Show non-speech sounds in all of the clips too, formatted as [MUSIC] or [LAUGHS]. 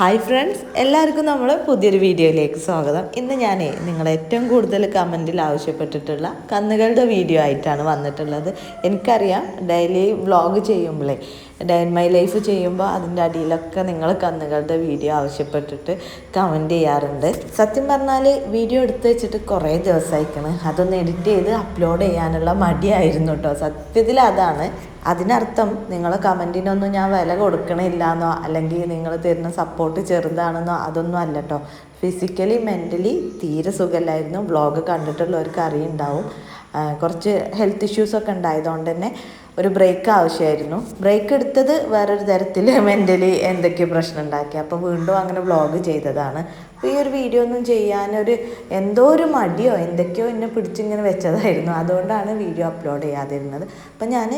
Hi friends എല്ലാവർക്കും നമ്മൾ പുതിയൊരു വീഡിയോയിലേക്ക് സ്വാഗതം. ഇന്ന് ഞാൻ നിങ്ങൾ ഏറ്റവും കൂടുതൽ കമന്റിൽ ആവശ്യപ്പെട്ടിട്ടുള്ള കന്നുകളുടെ വീഡിയോ ആയിട്ടാണ് വന്നിട്ടുള്ളത്. എനിക്കറിയാം ഡെയിലി വ്ളോഗ് ചെയ്യുമ്പോഴേ ഡേ ഇൻ മൈ ലൈഫ് ചെയ്യുമ്പോൾ അതിന്റെ അടിയിലൊക്കെ നിങ്ങൾ കന്നുകളുടെ വീഡിയോ ആവശ്യപ്പെട്ടിട്ട് കമന്റ് ചെയ്യാറുണ്ട്. സത്യം പറഞ്ഞാൽ വീഡിയോ എടുത്ത് വെച്ചിട്ട് കുറേ ദിവസമായിക്കണ് അതൊന്ന് എഡിറ്റ് ചെയ്ത് അപ്ലോഡ് ചെയ്യാനുള്ള മടിയായിരുന്നു കേട്ടോ സത്യത്തിൽ അതാണ്. അതിനർത്ഥം നിങ്ങൾ കമന്റിനൊന്നും ഞാൻ വില കൊടുക്കണില്ല എന്നോ അല്ലെങ്കിൽ നിങ്ങൾ തരുന്ന സപ്പോർട്ട് ചെറുതാണെന്നോ അതൊന്നും അല്ല കേട്ടോ ഫിസിക്കലി മെന്റലി തീരെ സുഖമില്ലായിരുന്നു. വ്ളോഗ് കണ്ടിട്ടുള്ളവർക്ക് അറിയുണ്ടാവും. കുറച്ച് ഹെൽത്ത് ഇഷ്യൂസൊക്കെ ഉണ്ടായതുകൊണ്ട് തന്നെ ഒരു ബ്രേക്ക് ആവശ്യമായിരുന്നു. ബ്രേക്ക് എടുത്തത് വേറൊരു തരത്തിൽ മെന്റലി [LAUGHS] എന്തൊക്കെയോ പ്രശ്നം ഉണ്ടാക്കി. അപ്പോൾ വീണ്ടും അങ്ങനെ വ്ളോഗ് ചെയ്തതാണ്. അപ്പോൾ ഈ ഒരു വീഡിയോ ഒന്നും ചെയ്യാനൊരു എന്തോ ഒരു മടിയോ എന്തൊക്കെയോ എന്നെ പിടിച്ചിങ്ങനെ വെച്ചതായിരുന്നു. അതുകൊണ്ടാണ് വീഡിയോ അപ്ലോഡ് ചെയ്യാതിരുന്നത്. അപ്പം ഞാൻ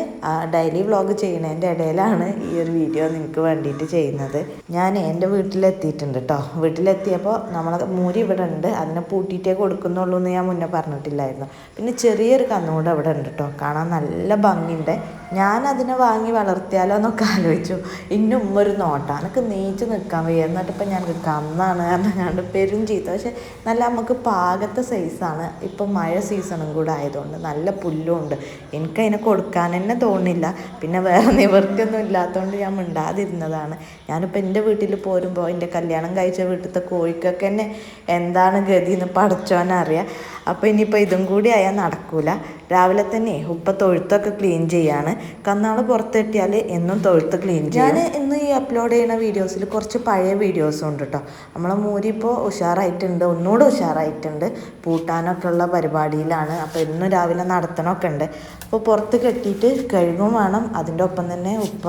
ഡെയിലി വ്ളോഗ് ചെയ്യുന്നതിന്റെ ഇടയിലാണ് ഈ ഒരു വീഡിയോ നിങ്ങൾക്ക് വേണ്ടിയിട്ട് ചെയ്യുന്നത്. ഞാൻ എന്റെ വീട്ടിലെത്തിയിട്ടുണ്ട് കേട്ടോ വീട്ടിലെത്തിയപ്പോൾ നമ്മളെ മൂരി ഇവിടെ ഉണ്ട്. അതിനെ പൂട്ടിയിട്ടേ കൊടുക്കുന്നുള്ളൂ എന്ന് ഞാൻ മുന്നേ പറഞ്ഞിട്ടില്ലായിരുന്നു. പിന്നെ ചെറിയൊരു കന്നുകൂടെ അവിടെ ഉണ്ട് കേട്ടോ കാണാൻ നല്ല ഭംഗിയുണ്ട്. ഞാൻ അതിനെ വാങ്ങി വളർത്തിയാലോ എന്നൊക്കെ ആലോചിച്ചു. ഇന്നും ഒരു നോട്ടാണ് എനിക്ക് നീച്ച് നിൽക്കാൻ വയ്യ. എന്നിട്ടിപ്പോൾ ഞാൻ കന്നാണ് കാരണം ഞാൻ പെരും ചീത്ത. പക്ഷെ നല്ല നമുക്ക് പാകത്തെ സൈസാണ് ഇപ്പം മഴ സീസണും കൂടെ ആയതുകൊണ്ട് നല്ല പുല്ലും ഉണ്ട് എനിക്കതിനെ കൊടുക്കാൻ തന്നെ തോന്നില്ല പിന്നെ വേറെ നിവർത്തിയൊന്നും ഇല്ലാത്തതുകൊണ്ട് ഞാൻ മിണ്ടാതിരുന്നതാണ്. ഞാനിപ്പോൾ എന്റെ വീട്ടിൽ പോരുമ്പോൾ എന്റെ കല്യാണം കഴിച്ച വീട്ടിലത്തെ കോഴിക്കൊക്കെ തന്നെ എന്താണ് ഗതി എന്ന് പഠിച്ചോനറിയാം അപ്പോൾ ഇനിയിപ്പോൾ ഇതും കൂടി ആയാൽ നടക്കൂല. രാവിലെ തന്നെ ഉപ്പ തൊഴുത്തൊക്കെ ക്ലീൻ ചെയ്യാണ്. കന്നാൾ പുറത്തെട്ടിയാൽ എന്നും തൊഴുത്ത് ക്ലീൻ ചെയ്യും. ഞാൻ ഇന്ന് ഈ അപ്ലോഡ് ചെയ്യുന്ന വീഡിയോസിൽ കുറച്ച് പഴയ വീഡിയോസും ഉണ്ട് കേട്ടോ നമ്മളെ മൂരി ഇപ്പോൾ ഉഷാറായിട്ടുണ്ട്. ഒന്നുകൂടെ ഉഷാറായിട്ടുണ്ട്. പൂട്ടാനൊക്കെ ഉള്ള പരിപാടിയിലാണ്. അപ്പോൾ ഇന്നും രാവിലെ നടത്തണമൊക്കെ ഉണ്ട്. അപ്പോൾ പുറത്ത് കെട്ടിയിട്ട് കഴുകും വേണം. അതിന്റെ ഒപ്പം തന്നെ ഉപ്പ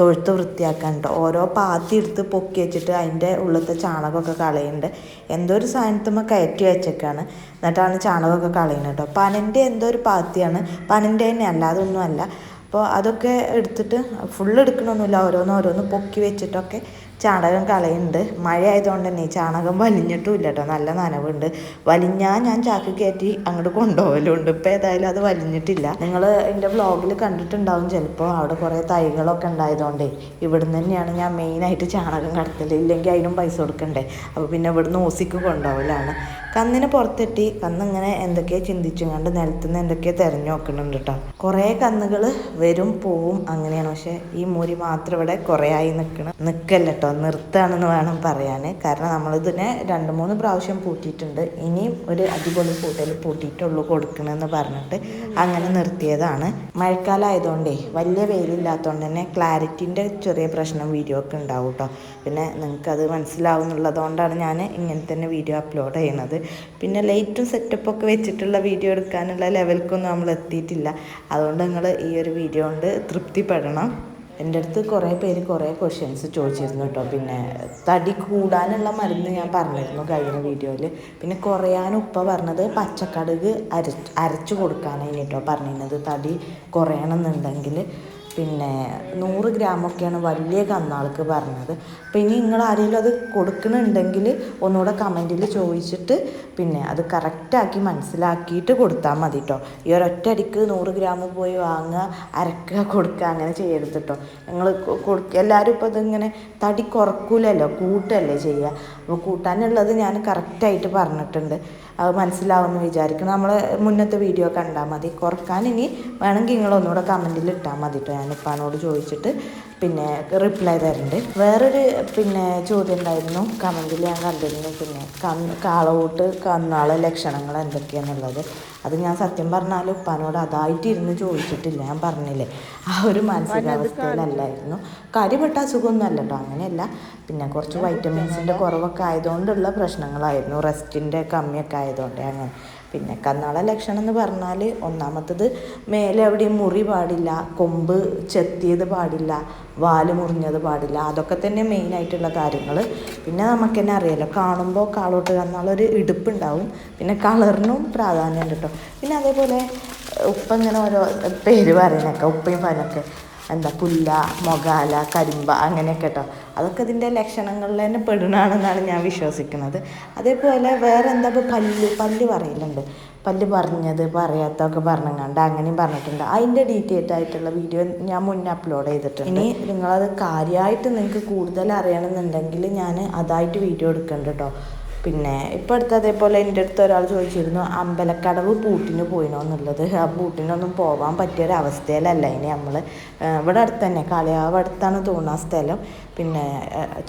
തൊഴുത്ത് വൃത്തിയാക്കാൻ കേട്ടോ ഓരോ പാത്തി എടുത്ത് പൊക്കി വെച്ചിട്ട് അതിന്റെ ഉള്ളത്തെ ചാണകമൊക്കെ കളയുന്നുണ്ട്. എന്തോ ഒരു സാധനത്തുമ്പോൾ കയറ്റി വെച്ചേക്കാണ്. എന്നിട്ടാണ് ചാണകമൊക്കെ കളയുന്നത് കേട്ടോ. പനന്റെ എന്തോ ഒരു പാത്തിയാണ്. പനന്റെ തന്നെ അല്ല ഒന്നും അല്ല. അപ്പോൾ അതൊക്കെ എടുത്തിട്ട് ഫുള്ള് എടുക്കണമൊന്നുമില്ല. ഓരോന്ന് ഓരോന്ന് പൊക്കി വെച്ചിട്ടൊക്കെ ചാണകം കളയുന്നുണ്ട് മഴ ആയതുകൊണ്ട് തന്നെ ചാണകം വലിഞ്ഞിട്ടും ഇല്ല കേട്ടോ നല്ല നനവുണ്ട്. വലിഞ്ഞാൽ ഞാൻ ചാക്ക് കയറ്റി അങ്ങോട്ട് കൊണ്ടുപോകലുണ്ട്. ഇപ്പോൾ ഏതായാലും അത് വലിഞ്ഞിട്ടില്ല. നിങ്ങൾ എന്റെ വ്ളോഗിൽ കണ്ടിട്ടുണ്ടാവും ചിലപ്പോൾ അവിടെ കുറേ തൈകളൊക്കെ ഉണ്ടായതുകൊണ്ടേ. ഇവിടുന്ന് തന്നെയാണ് ഞാൻ മെയിനായിട്ട് ചാണകം കടത്തൽ ഇല്ലെങ്കിൽ അതിനും പൈസ കൊടുക്കണ്ടേ. അപ്പോൾ പിന്നെ ഇവിടുന്ന് ഓസിക്ക് കൊണ്ടുപോകലാണ്. കന്നിനെ പുറത്തെട്ടി കന്നിങ്ങനെ എന്തൊക്കെയോ ചിന്തിച്ചും കണ്ട് നിലത്തുനിന്ന് എന്തൊക്കെയോ തിരഞ്ഞു നോക്കുന്നുണ്ട് കേട്ടോ. കുറേ കന്നുകൾ വരും പോവും അങ്ങനെയാണ്. പക്ഷേ ഈ മൂരി മാത്രം ഇവിടെ കുറേ ആയി നിൽക്കണം നിൽക്കല്ല നിർത്താണെന്ന് വേണം പറയാൻ. കാരണം നമ്മളിതിനെ രണ്ട് മൂന്ന് പ്രാവശ്യം പൂട്ടിയിട്ടുണ്ട്. ഇനിയും ഒരു അടിപൊളി പൂട്ടൽ പൂട്ടിയിട്ടുള്ളൂ കൊടുക്കണമെന്ന് പറഞ്ഞിട്ട് അങ്ങനെ നിർത്തിയതാണ്. മഴക്കാലം ആയതുകൊണ്ടേ വലിയ വെയിലില്ലാത്തതുകൊണ്ട് തന്നെ ക്ലാരിറ്റിന്റെ ചെറിയ പ്രശ്നം വീഡിയോ ഒക്കെ ഉണ്ടാവും കേട്ടോ പിന്നെ നിങ്ങൾക്കത് മനസ്സിലാവുന്നുള്ളതുകൊണ്ടാണ് ഞാൻ ഇങ്ങനെ തന്നെ വീഡിയോ അപ്ലോഡ് ചെയ്യുന്നത് പിന്നെ ലൈറ്റും സെറ്റപ്പൊക്കെ വെച്ചിട്ടുള്ള വീഡിയോ എടുക്കാനുള്ള ലെവൽക്കൊന്നും നമ്മൾ എത്തിയിട്ടില്ല. അതുകൊണ്ട് നിങ്ങൾ ഈ ഒരു വീഡിയോ കൊണ്ട് തൃപ്തിപ്പെടണം. എന്റെ അടുത്ത് കുറേ പേര് കുറേ ക്വസ്റ്റ്യൻസ് ചോദിച്ചിരുന്നു കേട്ടോ. പിന്നെ തടി കൂടാനുള്ള മരുന്ന് ഞാൻ പറഞ്ഞിരുന്നു കഴിഞ്ഞ വീഡിയോയിൽ പിന്നെ കുറയാൻ ഉപ്പ പറഞ്ഞത് പച്ചക്കടുക് അര അരച്ച് കേട്ടോ പറഞ്ഞിരുന്നത്. തടി കുറയണമെന്നുണ്ടെങ്കിൽ പിന്നെ നൂറ് ഗ്രാമൊക്കെയാണ് വലിയ കന്നാൾക്ക് പറഞ്ഞത്. അപ്പം ഇനി നിങ്ങൾ ആരെങ്കിലും അത് കൊടുക്കണുണ്ടെങ്കിൽ ഒന്നുകൂടെ കമന്റിൽ ചോദിച്ചിട്ട് പിന്നെ അത് കറക്റ്റാക്കി മനസ്സിലാക്കിയിട്ട് കൊടുത്താൽ മതി കേട്ടോ ഈ ഒരൊറ്റടിക്ക് നൂറ് ഗ്രാം പോയി വാങ്ങുക അരക്കുക കൊടുക്കുക അങ്ങനെ ചെയ്യരുത് കേട്ടോ നിങ്ങൾ കൊടുക്കുക എല്ലാവരും ഇപ്പോൾ ഇതിങ്ങനെ തടി കുറക്കൂലല്ലോ കൂട്ടല്ലേ ചെയ്യുക. അപ്പോൾ കൂട്ടാനുള്ളത് ഞാൻ കറക്റ്റായിട്ട് പറഞ്ഞിട്ടുണ്ട്. അത് മനസ്സിലാവുമെന്ന് വിചാരിക്കണം നമ്മൾ മുന്നത്തെ വീഡിയോ കണ്ടാൽ മതി. കുറയ്ക്കാൻ ഇനി വേണമെങ്കിൽ നിങ്ങൾ ഒന്നുകൂടെ കമന്റിൽ ഇട്ടാൽ മതി കേട്ടോ ഞാൻ ഉപ്പാനോട് ചോദിച്ചിട്ട് പിന്നെ റിപ്ലൈ തരുന്നുണ്ട് വേറൊരു പിന്നെ ചോദ്യം ഉണ്ടായിരുന്നു. കമന്റിൽ ഞാൻ കണ്ടിരുന്നു. പിന്നെ കാളവോട്ട് കന്നാളെ ലക്ഷണങ്ങൾ എന്തൊക്കെയാണെന്നുള്ളത് അത് ഞാൻ സത്യം പറഞ്ഞാൽ ഉപ്പാനോട് അതായിട്ടിരുന്ന് ചോദിച്ചിട്ടില്ല. ഞാൻ പറഞ്ഞില്ലേ? ആ ഒരു മാനസികാവസ്ഥയിലല്ലായിരുന്നു. കാര്യപ്പെട്ട അസുഖമൊന്നും അല്ല കേട്ടോ അങ്ങനെയല്ല. പിന്നെ കുറച്ച് വൈറ്റമിൻസിന്റെ കുറവൊക്കെ ആയതുകൊണ്ടുള്ള പ്രശ്നങ്ങളായിരുന്നു. റെസ്റ്റിന്റെ കമ്മിയൊക്കെ ആയതുകൊണ്ട്. അങ്ങനെ. പിന്നെ കന്നാള ലക്ഷണം എന്ന് പറഞ്ഞാൽ ഒന്നാമത്തത് മേലെ എവിടെയും മുറി പാടില്ല കൊമ്പ് ചെത്തിയത് പാടില്ല വാൽ മുറിഞ്ഞത് പാടില്ല അതൊക്കെ തന്നെ മെയിനായിട്ടുള്ള കാര്യങ്ങൾ പിന്നെ നമുക്ക് തന്നെ അറിയാലോ കാണുമ്പോൾ കാളോട്ട് കന്നാളൊരു ഇടുപ്പുണ്ടാവും. പിന്നെ കളറിനും പ്രാധാന്യമുണ്ട് കേട്ടോ പിന്നെ അതേപോലെ ഉപ്പ ഇങ്ങനെ ഓരോ പേര് പറയണൊക്കെ ഉപ്പയും പനൊക്കെ. എന്താ പുല്ല മൊകാല കരിമ്പ അങ്ങനെയൊക്കെ കേട്ടോ അതൊക്കെ ഇതിന്റെ ലക്ഷണങ്ങളിൽ തന്നെ പെടുന്നതാണെന്നാണ് ഞാൻ വിശ്വസിക്കുന്നത്. അതേപോലെ വേറെ എന്താ ഇപ്പോൾ പല്ല് പല്ല് പറയലുണ്ട്. പല്ല് പറഞ്ഞത് പറയാത്തൊക്കെ പറഞ്ഞങ്ങാണ്ട് അങ്ങനെയും പറഞ്ഞിട്ടുണ്ട്. അതിന്റെ ഡീറ്റെയിൽഡ് ആയിട്ടുള്ള വീഡിയോ ഞാൻ മുന്നേ അപ്ലോഡ് ചെയ്തിട്ടുണ്ട്. ഇനി നിങ്ങളത് കാര്യമായിട്ട് നിങ്ങൾക്ക് കൂടുതൽ അറിയണമെന്നുണ്ടെങ്കിൽ ഞാൻ അതായിട്ട് വീഡിയോ എടുക്കുന്നുണ്ട് കേട്ടോ പിന്നെ ഇപ്പോൾ അടുത്ത് അതേപോലെ എന്റെ അടുത്ത് ഒരാൾ ചോദിച്ചിരുന്നു അമ്പലക്കടവ് ബൂട്ടിന് പോയിനോ എന്നുള്ളത്? ആ ബൂട്ടിനൊന്നും പോകാൻ പറ്റിയ ഒരു അവസ്ഥയിലല്ല ഇനി നമ്മൾ ഇവിടെ അടുത്ത് തന്നെ കാളിയാവ് അടുത്താണ് തോന്നുന്ന സ്ഥലം. പിന്നെ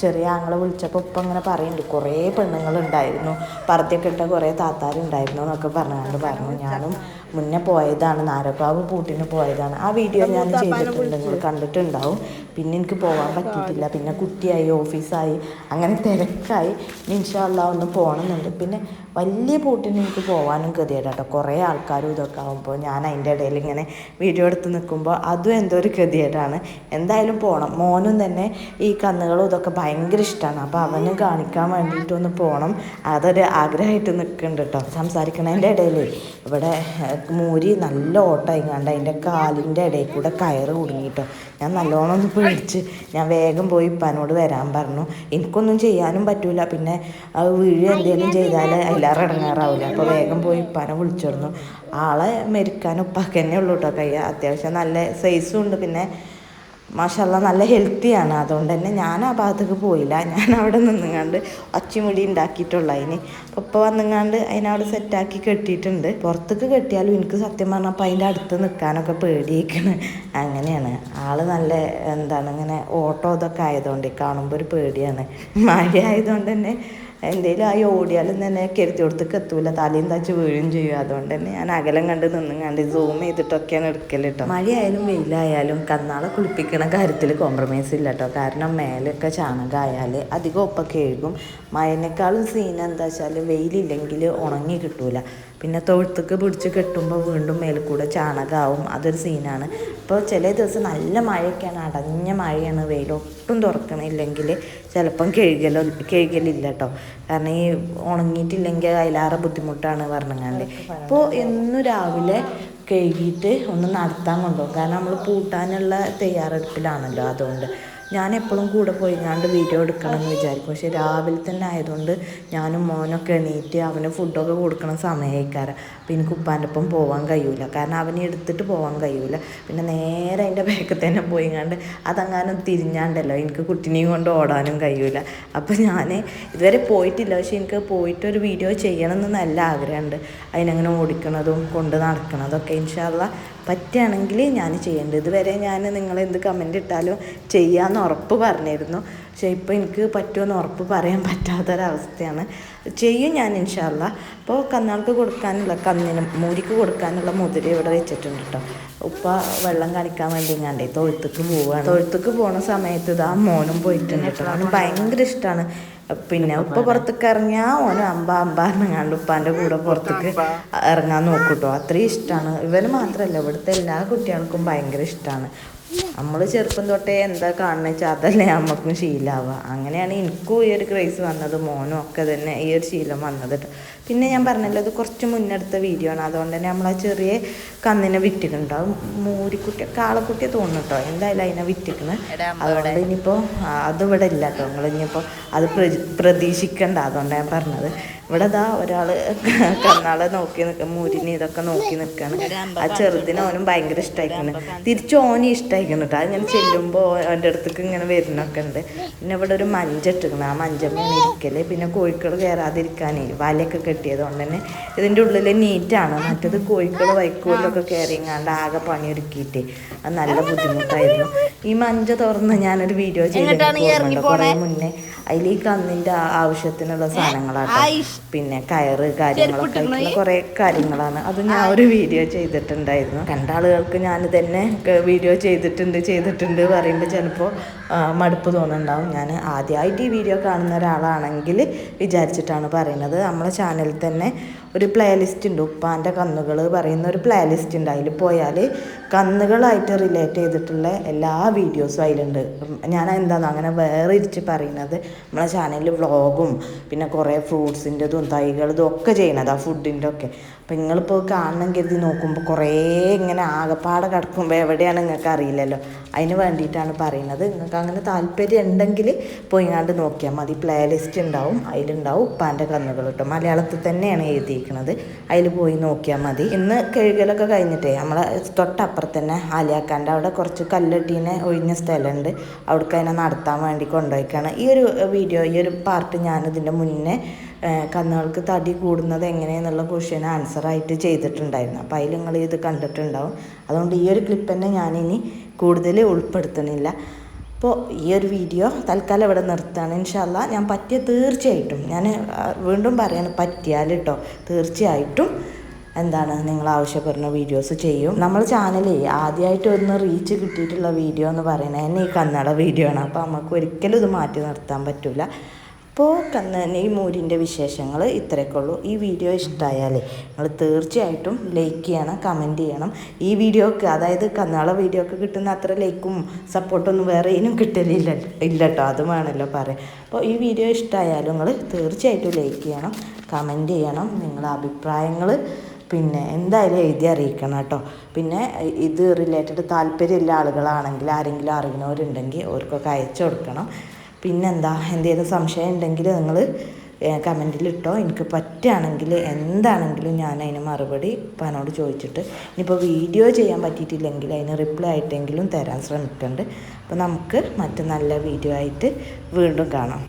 ചെറിയ ആങ്ങളെ വിളിച്ചപ്പോൾ ഇപ്പം ഇങ്ങനെ പറയുന്നുണ്ട് കുറേ പെണ്ണുങ്ങളുണ്ടായിരുന്നു പർദ്ദയൊക്കെ ഇട്ട കുറേ താത്താരുണ്ടായിരുന്നു എന്നൊക്കെ പറഞ്ഞുകൊണ്ട് പറഞ്ഞു. ഞാനും മുന്നേ പോയതാണ് നാരക്കാവ് പൂട്ടിന് പോയതാണ്. ആ വീഡിയോ ഞാൻ ചെയ്തിട്ടുണ്ട് നിങ്ങൾ കണ്ടിട്ടുണ്ടാവും. പിന്നെ എനിക്ക് പോകാൻ പറ്റിയിട്ടില്ല. പിന്നെ കുട്ടിയായി ഓഫീസായി അങ്ങനെ തിരക്കായി. ഇൻഷാല്ല ഒന്ന് പോകണമെന്നുണ്ട് പിന്നെ വലിയ പൂട്ടിന് എനിക്ക് പോകാനും ഗതികേടാട്ടോ കുറേ ആൾക്കാരും ഇതൊക്കെ ആകുമ്പോൾ ഞാൻ അതിന്റെ ഇടയിൽ ഇങ്ങനെ വീഡിയോ എടുത്ത് നിൽക്കുമ്പോൾ അതും എന്തോ ഒരു ഗതികേടാണ്. എന്തായാലും പോകണം മോനും തന്നെ ഈ കന്നുകളും ഇതൊക്കെ ഭയങ്കര ഇഷ്ടമാണ് അപ്പോൾ അവനും കാണിക്കാൻ വേണ്ടിയിട്ടൊന്ന് പോകണം അതൊരു ആഗ്രഹമായിട്ട് നിൽക്കുന്നുണ്ട് കേട്ടോ. സംസാരിക്കണതിന്റെ ഇടയിൽ ഇവിടെ മൂരി നല്ല ഓട്ടമായി കണ്ട് അതിന്റെ കാലിന്റെ ഇടയിൽ കൂടെ കയറ് കുടുങ്ങിട്ടോ ഞാൻ നല്ലോണം ഒന്ന് പേടിച്ച് ഞാൻ വേഗം പോയി ഇപ്പാനോട് വരാൻ പറഞ്ഞു. എനിക്കൊന്നും ചെയ്യാനും പറ്റൂല. പിന്നെ വീഴ് എന്തെങ്കിലും ചെയ്താൽ അതിലേറെ ഇടങ്ങാറാവില്ല അപ്പോൾ വേഗം പോയി ഇപ്പാനെ വിളിച്ചിരുന്നു ആളെ മെരുക്കാൻ ഉപ്പാക്ക് തന്നെ ഉള്ളൂ കേട്ടോ കൈ അത്യാവശ്യം നല്ല സൈസും ഉണ്ട്. പിന്നെ മാഷല്ല നല്ല ഹെൽത്തിയാണ് അതുകൊണ്ട് തന്നെ ഞാൻ ആ ഭാഗത്തേക്ക് പോയില്ല. ഞാൻ അവിടെ നിന്നുങ്ങാണ്ട് അച്ചുമുടി ഉണ്ടാക്കിയിട്ടുള്ള അതിന്. അപ്പോൾ ഇപ്പോൾ വന്നുങ്ങാണ്ട് അതിനവിടെ സെറ്റാക്കി കെട്ടിയിട്ടുണ്ട്. പുറത്തേക്ക് കെട്ടിയാലും എനിക്ക് സത്യം പറഞ്ഞാൽ അപ്പം അതിന്റെ അടുത്ത് നിൽക്കാനൊക്കെ പേടിയേക്കണ്. അങ്ങനെയാണ്. ആൾ നല്ല എന്താണ് ഇങ്ങനെ ഓട്ടോ ഇതൊക്കെ ആയതുകൊണ്ട് കാണുമ്പോൾ ഒരു പേടിയാണ്. മഴ ആയതുകൊണ്ട് തന്നെ എന്തേലും ആയി ഓടിയാലും തന്നെ കരുതി കൊടുത്തേക്ക് എത്തൂല. തലയും തച്ച് വീഴും ചെയ്യും. അതുകൊണ്ട് തന്നെ ഞാൻ അകലം കണ്ട് നിന്നും കണ്ട് സൂം ചെയ്തിട്ടൊക്കെയാണ് എടുക്കൽ കേട്ടോ മഴയായാലും വെയിലായാലും കന്നാളെ കുളിപ്പിക്കണ കാര്യത്തിൽ കോംപ്രമൈസ് ഇല്ല കേട്ടോ കാരണം മേലൊക്കെ ചാണകമായാൽ അധികം ഒപ്പൊക്കെ എഴുകും മഴനേക്കാളും സീൻ എന്താ വെച്ചാൽ വെയിലില്ലെങ്കിൽ ഉണങ്ങി കിട്ടൂല. പിന്നെ തൊഴുത്തൊക്കെ പിടിച്ച് കെട്ടുമ്പോൾ വീണ്ടും മേൽക്കൂടെ കൂടെ ചാണകമാവും അതൊരു സീനാണ്. ഇപ്പോൾ ചില ദിവസം നല്ല മഴയൊക്കെയാണ്. അടഞ്ഞ മഴയാണ്. വെയിലൊട്ടും തുറക്കണില്ലെങ്കിൽ ചിലപ്പം കഴുകലോ കഴുകലില്ല കേട്ടോ കാരണം ഈ ഉണങ്ങിയിട്ടില്ലെങ്കിൽ അതിലേറെ ബുദ്ധിമുട്ടാണ് പറഞ്ഞങ്ങാണ്ട്. ഇപ്പോൾ എന്നും രാവിലെ കഴുകിയിട്ട് ഒന്ന് നടത്താൻ കൊണ്ടുപോകും കാരണം നമ്മൾ പൂട്ടാനുള്ള തയ്യാറെടുപ്പിലാണല്ലോ അതുകൊണ്ട്. ഞാൻ എപ്പോഴും കൂടെ പോയി ഞാണ്ട് വീഡിയോ എടുക്കണം എന്ന് വിചാരിക്കും. പക്ഷെ രാവിലെ തന്നെ ആയതുകൊണ്ട് ഞാനും മോനൊക്കെ എണീറ്റ് അവന് ഫുഡൊക്കെ കൊടുക്കണ സമയക്കാരം അപ്പം എനിക്ക് ഉപ്പാന്റെ ഒപ്പം പോകാൻ കഴിയൂല. കാരണം അവനെ എടുത്തിട്ട് പോകാൻ കഴിയൂല. പിന്നെ നേരെ അതിന്റെ ബാക്കിൽ തന്നെ പോയി കണ്ട് അതങ്ങാനും തിരിഞ്ഞാണ്ടല്ലോ. എനിക്ക് കുട്ടിനെയും കൊണ്ട് ഓടാനും കഴിയൂല. അപ്പോൾ ഞാൻ ഇതുവരെ പോയിട്ടില്ല. പക്ഷേ എനിക്ക് പോയിട്ട് ഒരു വീഡിയോ ചെയ്യണം എന്ന് നല്ല ആഗ്രഹമുണ്ട്. അതിനങ്ങനെ ഓടിക്കണതും കൊണ്ട് നടക്കണതൊക്കെ ഇൻഷാല്ല പറ്റുകയാണെങ്കിൽ ഞാൻ ചെയ്യേണ്ടത് ഇതുവരെ ഞാൻ നിങ്ങളെന്ത് കമന്റ് ഇട്ടാലും ചെയ്യാമെന്ന് ഉറപ്പ് പറഞ്ഞിരുന്നു. പക്ഷേ ഇപ്പോൾ എനിക്ക് പറ്റുമെന്ന് ഉറപ്പ് പറയാൻ [LAUGHS] പറ്റാത്തൊരവസ്ഥയാണ്. ചെയ്യും ഞാൻ ഇൻഷാല്ല അപ്പോൾ കന്നാൾക്ക് കൊടുക്കാനുള്ള കന്നിനും മൂരിക്ക് കൊടുക്കാനുള്ള മുതിര ഇവിടെ വെച്ചിട്ടുണ്ട് കേട്ടോ ഉപ്പ വെള്ളം കാണിക്കാൻ വേണ്ടി എങ്ങാണ്ടേ തൊഴുത്തേക്ക് പോവുകയാണ് തൊഴുത്തേക്ക് പോണ സമയത്ത് ഇതാ മോനും പോയിട്ടുണ്ട് കേട്ടോ അവന് ഭയങ്കര ഇഷ്ടമാണ് പിന്നെ ഉപ്പ പുറത്തേക്ക് ഇറങ്ങിയാൽ ഓന് അമ്പ അമ്പാറിനങ്ങാണ്ട് ഉപ്പാന്റെ കൂടെ പുറത്തേക്ക് ഇറങ്ങാൻ നോക്കൂട്ടോ അത്രയും ഇഷ്ടമാണ് ഇവന് മാത്രമല്ല ഇവിടുത്തെ എല്ലാ കുട്ടികൾക്കും ഭയങ്കര ഇഷ്ടമാണ് നമ്മൾ ചെറുപ്പം തൊട്ടേ എന്താ കാണുന്നത് വെച്ചാൽ അതല്ലേ നമുക്കും ശീലമാവുക അങ്ങനെയാണ് എനിക്കും ഈ ഒരു ക്രൈസ് വന്നത് മോനും ഒക്കെ തന്നെ ഈ ഒരു ശീലം വന്നത്. പിന്നെ ഞാൻ പറഞ്ഞല്ലോ ഇത് കുറച്ച് മുന്നെടുത്ത വീഡിയോ ആണ്. അതുകൊണ്ട് തന്നെ നമ്മൾ ആ ചെറിയ കന്നിനെ വിറ്റിക്കുന്നുണ്ട്. അത് മൂരിക്കുട്ടി കാളക്കുട്ടിയെ തോന്നുന്നു കേട്ടോ എന്തായാലും അതിനെ വിറ്റിക്കണ് അതുകൊണ്ട് ഇനിയിപ്പോൾ അതിവിടെ ഇല്ല കേട്ടോ. നിങ്ങൾ ഇനിയിപ്പോൾ അത് പ്രതി പ്രതീക്ഷിക്കണ്ട. അതുകൊണ്ട് ഞാൻ പറഞ്ഞത്. ഇവിടെ ഇതാ ഒരാൾ കന്നാളെ നോക്കി നിൽക്കുക മൂരിനെ ഇതൊക്കെ നോക്കി നിൽക്കുകയാണ് ആ ചെറുതിനെ ഓനും ഭയങ്കര ഇഷ്ടമായിരിക്കുന്നു തിരിച്ചു ഓനെ ഇഷ്ടമായിക്കണം കേട്ടോ. അതിങ്ങനെ ചെല്ലുമ്പോൾ അവന്റെ അടുത്തേക്ക് ഇങ്ങനെ വരുന്നൊക്കെ ഉണ്ട്. പിന്നെ ഇവിടെ ഒരു മഞ്ച ഇട്ടിരിക്കണം ആ മഞ്ചമ്മയാണ് ഇരിക്കൽ. പിന്നെ കോഴിക്കൾ കയറാതിരിക്കാനേ വലയൊക്കെ കെട്ടിയത് കൊണ്ട് തന്നെ ഇതിന്റെ ഉള്ളിൽ നീറ്റാണ്. മറ്റത് കോഴിക്കൾ വൈക്കോലൊക്കെ കയറിങ്ങാണ്ട് ആകെ പണിയൊരുക്കിയിട്ട് അത് നല്ല ബുദ്ധിമുട്ടായിരുന്നു. ഈ മഞ്ച തുറന്ന് ഞാനൊരു വീഡിയോ ചെയ്തിട്ടുണ്ട് കുറേ മുന്നേ അതിൽ ഈ കന്നിന്റെ ആവശ്യത്തിനുള്ള സാധനങ്ങളാണ് പിന്നെ കയറ് കാര്യങ്ങളൊക്കെ ആയിട്ടുള്ള കുറേ കാര്യങ്ങളാണ്. അത് ഞാൻ ഒരു വീഡിയോ ചെയ്തിട്ടുണ്ടായിരുന്നു. കണ്ട ആളുകൾക്ക് ഞാൻ തന്നെ വീഡിയോ ചെയ്തിട്ടുണ്ട് ചെയ്തിട്ടുണ്ട് പറയുമ്പോൾ ചിലപ്പോൾ മടുപ്പ് തോന്നുന്നുണ്ടാവും. ഞാൻ ആദ്യമായിട്ട് ഈ വീഡിയോ കാണുന്ന ഒരാളാണെങ്കിൽ വിചാരിച്ചിട്ടാണ് പറയുന്നത്. നമ്മളെ ചാനലിൽ തന്നെ ഒരു പ്ലേലിസ്റ്റ് ഉണ്ട്. ഉപ്പാന്റെ കന്നുകൾ പറയുന്ന ഒരു പ്ലേലിസ്റ്റ് ഉണ്ട്. അതിൽ പോയാൽ കന്നുകളായിട്ട് റിലേറ്റ് ചെയ്തിട്ടുള്ള എല്ലാ വീഡിയോസും അതിലുണ്ട്. ഞാൻ എന്താണ് അങ്ങനെ വേറെ ഇരിച്ച് പറയുന്നത്. നമ്മളെ ചാനലിൽ വ്ളോഗും പിന്നെ കുറേ ഫ്രൂട്ട്സിന്റെതും തൈകളതും ഒക്കെ ചെയ്യണത് ആ ഫുഡിന്റെ ഒക്കെ. അപ്പം നിങ്ങളിപ്പോൾ കാണണം കരുതി നോക്കുമ്പോൾ കുറേ ഇങ്ങനെ ആകപ്പാടെ കിടക്കുമ്പോൾ എവിടെയാണ് നിങ്ങൾക്ക് അറിയില്ലല്ലോ. അതിന് വേണ്ടിയിട്ടാണ് പറയുന്നത്. നിങ്ങൾക്ക് അങ്ങനെ താല്പര്യം ഉണ്ടെങ്കിൽ പോയിങ്ങാണ്ട് നോക്കിയാൽ മതി. പ്ലേ ലിസ്റ്റ് ഉണ്ടാവും. അതിലുണ്ടാവും ഉപ്പാന്റെ കന്നുകൾ കേട്ടോ. മലയാളത്തിൽ തന്നെയാണ് എഴുതിയിരിക്കുന്നത്. അതിൽ പോയി നോക്കിയാൽ മതി. ഇന്ന് കഴുകലൊക്കെ കഴിഞ്ഞിട്ടേ നമ്മളെ തൊട്ടപ്പുറത്ത് തന്നെ ആലിയാക്കാന്റെ അവിടെ കുറച്ച് കല്ലെട്ടീനെ ഒഴിഞ്ഞ സ്ഥലമുണ്ട്. അവിടേക്ക് അതിനെ നടത്താൻ വേണ്ടി കൊണ്ടുപോയിക്കാണ്. ഈ ഒരു വീഡിയോ ഈ ഒരു പാർട്ട് ഞാനിതിന്റെ മുന്നേ കന്നുകൾക്ക് തടി കൂടുന്നത് എങ്ങനെയെന്നുള്ള ക്വസ്റ്റ്യൻ ആൻസറായിട്ട് ചെയ്തിട്ടുണ്ടായിരുന്നു. അപ്പോൾ അതിൽ നിങ്ങൾ ഇത് കണ്ടിട്ടുണ്ടാവും. അതുകൊണ്ട് ഈ ഒരു ക്ലിപ്പ് തന്നെ ഞാനിനി കൂടുതൽ ഉൾപ്പെടുത്തണില്ല അപ്പോൾ ഈ ഒരു വീഡിയോ തൽക്കാലം ഇവിടെ നിർത്തുകയാണ്. ഇൻഷാല്ല ഞാൻ പറ്റിയ തീർച്ചയായിട്ടും ഞാൻ വീണ്ടും പറയാണ് പറ്റിയാൽ കേട്ടോ തീർച്ചയായിട്ടും എന്താണ് നിങ്ങൾ ആവശ്യപ്പെടുന്ന വീഡിയോസ് ചെയ്യും. നമ്മൾ ചാനലേ ആദ്യമായിട്ട് ഒന്ന് റീച്ച് കിട്ടിയിട്ടുള്ള വീഡിയോ എന്ന് പറയുന്നത് തന്നെ ഈ കന്നഡ വീഡിയോ ആണ്. അപ്പോൾ നമുക്ക് ഒരിക്കലും ഇത് മാറ്റി നിർത്താൻ പറ്റില്ല അപ്പോൾ കന്ന് ഈ മൂരിന്റെ വിശേഷങ്ങൾ ഇത്രയൊക്കെ ഉള്ളൂ ഈ വീഡിയോ ഇഷ്ടമായാലേ നിങ്ങൾ തീർച്ചയായിട്ടും ലൈക്ക് ചെയ്യണം കമന്റ് ചെയ്യണം. ഈ വീഡിയോക്ക് അതായത് കന്നാള വീഡിയോക്ക് കിട്ടുന്ന അത്ര ലൈക്കും സപ്പോർട്ടൊന്നും വേറെ ഇനും കിട്ടലില്ല ഇല്ല കേട്ടോ അത് വേണമല്ലോ പറയാം അപ്പോൾ ഈ വീഡിയോ ഇഷ്ടമായാലും നിങ്ങൾ തീർച്ചയായിട്ടും ലൈക്ക് ചെയ്യണം കമന്റ് ചെയ്യണം നിങ്ങളുടെ അഭിപ്രായങ്ങൾ പിന്നെ എന്തായാലും എഴുതി അറിയിക്കണം കേട്ടോ പിന്നെ ഇത് റിലേറ്റഡ് താല്പര്യമുള്ള ആളുകളാണെങ്കിൽ ആരെങ്കിലും അറിയുന്നവരുണ്ടെങ്കിൽ അവർക്കൊക്കെ അയച്ചു കൊടുക്കണം. പിന്നെന്താ? എന്തെങ്കിലും സംശയം ഉണ്ടെങ്കിൽ നിങ്ങൾ കമന്റിൽ ഇട്ടോ. എനിക്ക് പറ്റുകയാണെങ്കിൽ എന്താണെങ്കിലും ഞാൻ അതിന് മറുപടി പനോട് ചോദിച്ചിട്ട്. ഇനിയിപ്പോൾ വീഡിയോ ചെയ്യാൻ പറ്റിയിട്ടില്ലെങ്കിൽ അതിന് റിപ്ലൈ ആയിട്ടെങ്കിലും തരാൻ ശ്രമിക്കുന്നുണ്ട് അപ്പോൾ നമുക്ക് മറ്റു നല്ല വീഡിയോ ആയിട്ട് വീണ്ടും കാണാം.